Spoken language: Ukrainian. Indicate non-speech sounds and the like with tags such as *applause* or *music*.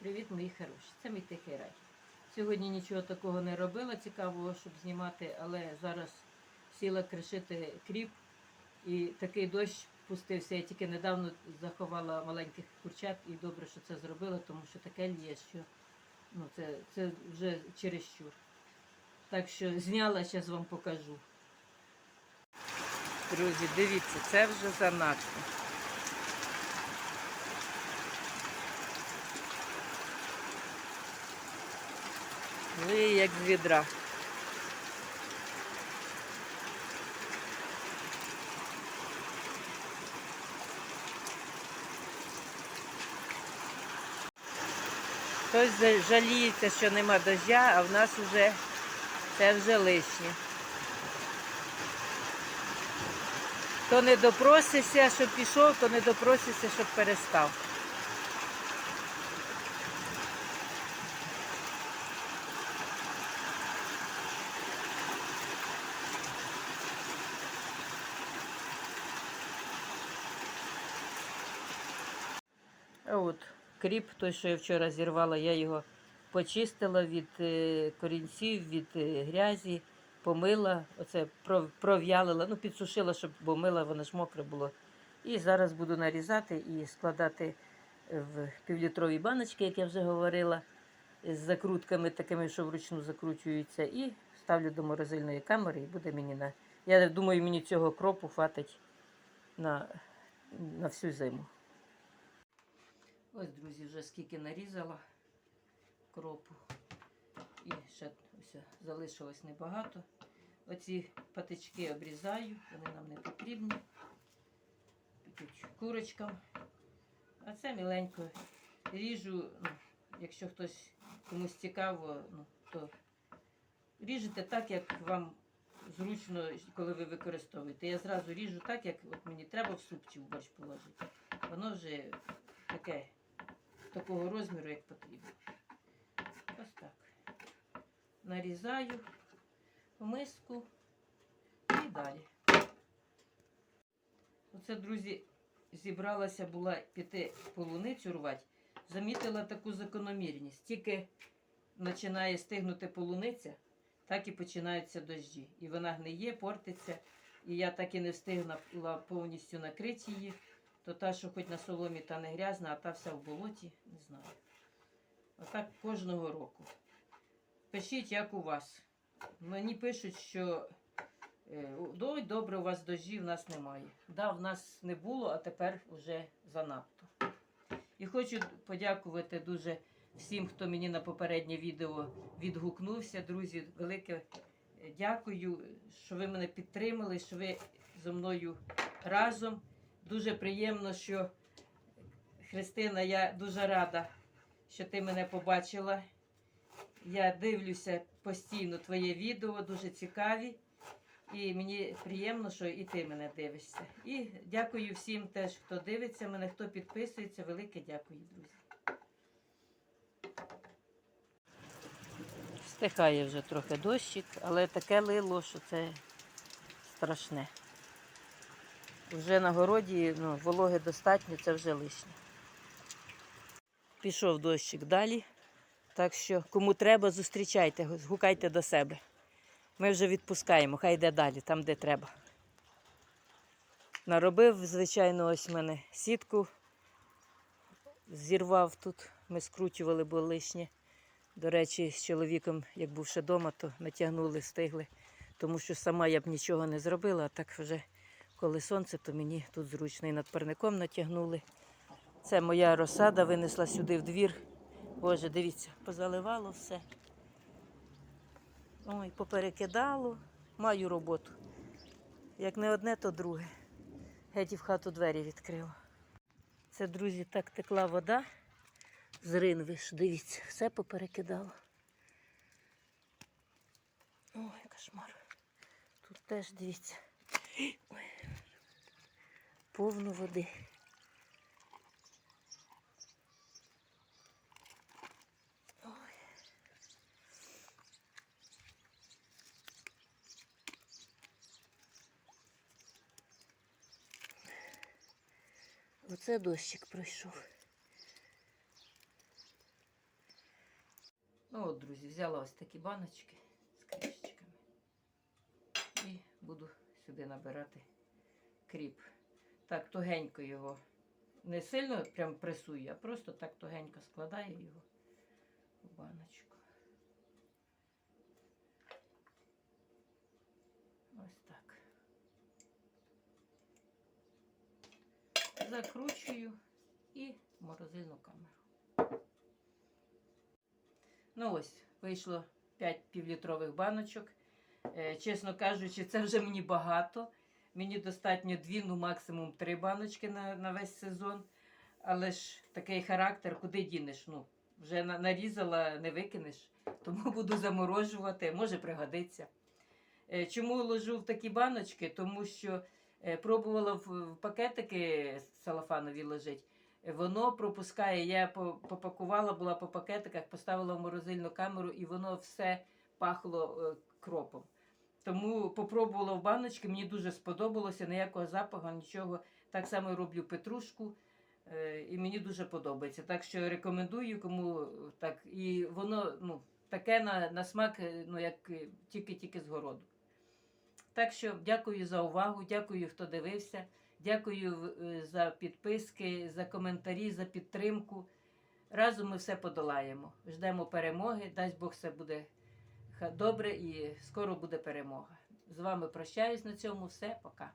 Привіт, мої хороші. Це мій тихий рай. Сьогодні нічого такого не робила цікавого, щоб знімати, але зараз сіла кришити кріп і такий дощ пустився. Я тільки недавно заховала маленьких курчат і добре, що це зробила, тому що таке ліє, що ну, це, це вже чересчур. Так що зняла, зараз вам покажу. Друзі, дивіться, це вже занадто. Ви як з відра. Хтось жаліється, що нема дождя, а в нас вже це вже лишнє. То не допросишся, щоб пішов, то не допросишся, щоб перестав. А от кріп, той, що я вчора зірвала, я його почистила від е, корінців, від е, грязі, помила, оце пров'ялила, ну підсушила, щоб бо мила, воно ж мокре було. І зараз буду нарізати і складати в півлітрові баночки, як я вже говорила, з закрутками такими, що вручну закручуються, і ставлю до морозильної камери, і буде мені на. Я думаю, мені цього кропу хватить на, на всю зиму. Ось, друзі, вже скільки нарізала кропу. І ще ось залишилось небагато. Оці патички обрізаю, вони нам не потрібні. Підуть курочкам. А це міленько ріжу, ну, якщо хтось комусь цікаво, ну, то ріжете так, як вам зручно, коли ви використовуєте. Я зразу ріжу так, як от мені треба в суп чи в борщ положити. Воно вже таке такого розміру, як потрібно. Ось так. Нарізаю в миску і далі. Оце, друзі, зібралася була піти полуницю рвати. Замітила таку закономірність. Тільки починає стигнути полуниця, так і починаються дощі. І вона гниє, портиться. І я так і не встигла повністю накрити її то та, що хоч на соломі та не грязна, а та вся в болоті, не знаю. Отак кожного року. Пишіть, як у вас. Мені пишуть, що е, добре, у вас дождів, в нас немає. Да, в нас не було, а тепер вже занадто. І хочу подякувати дуже всім, хто мені на попереднє відео відгукнувся. Друзі, велике е, дякую, що ви мене підтримали, що ви зі мною разом. Дуже приємно, що Христина, я дуже рада, що ти мене побачила. Я дивлюся постійно твоє відео, дуже цікаві. І мені приємно, що і ти мене дивишся. І дякую всім теж, хто дивиться мене, хто підписується. Велике дякую, друзі. Стихає вже трохи дощик, але таке лило, що це страшне. Вже на городі ну, вологи достатньо, це вже лишнє. Пішов дощик далі. Так що, кому треба, зустрічайте, гукайте до себе. Ми вже відпускаємо, хай йде далі, там, де треба. Наробив, звичайно, ось мене сітку. Зірвав тут, ми скручували, бо лишнє. До речі, з чоловіком, як був ще вдома, то натягнули, встигли. Тому що сама я б нічого не зробила, а так вже коли сонце, то мені тут зручно і над парником натягнули. Це моя розсада винесла сюди в двір. Боже, дивіться, позаливало все. Ой, поперекидало. Маю роботу. Як не одне, то друге. Геть і в хату двері відкрила. Це, друзі, так текла вода з ринвиш. Дивіться, все поперекидало. Ой, кошмар. Тут теж дивіться. Ой. Повно води. Оце дощик пройшов. Ну от, друзі, взяла ось такі баночки з кришечками. І буду сюди набирати кріп. Так, тугенько його. Не сильно прям пресую, а просто так тугенько складаю його в баночку. Ось так. Закручую і морозильну камеру. Ну ось, вийшло 5 півлітрових баночок. Е, чесно кажучи, це вже мені багато. Мені достатньо дві, ну максимум три баночки на, на весь сезон. Але ж такий характер, куди дінеш? Ну, вже на- нарізала, не викинеш. Тому *laughs* буду заморожувати, може пригодиться. Е, Чому ложу в такі баночки? Тому що е, пробувала в, пакетики салафанові ложити. Е, Воно пропускає, я попакувала, була по пакетиках, поставила в морозильну камеру, і воно все пахло е, кропом. Тому попробувала в баночки, мені дуже сподобалося, ніякого запаху, нічого. Так само роблю петрушку, е, і мені дуже подобається. Так що рекомендую, кому так. І воно ну, таке на, на смак, е, ну, як е, тільки-тільки з городу. Так що дякую за увагу, дякую, хто дивився. Дякую за підписки, за коментарі, за підтримку. Разом ми все подолаємо. Ждемо перемоги. Дасть Бог все буде добре і скоро буде перемога. З вами прощаюсь на цьому. Все, пока.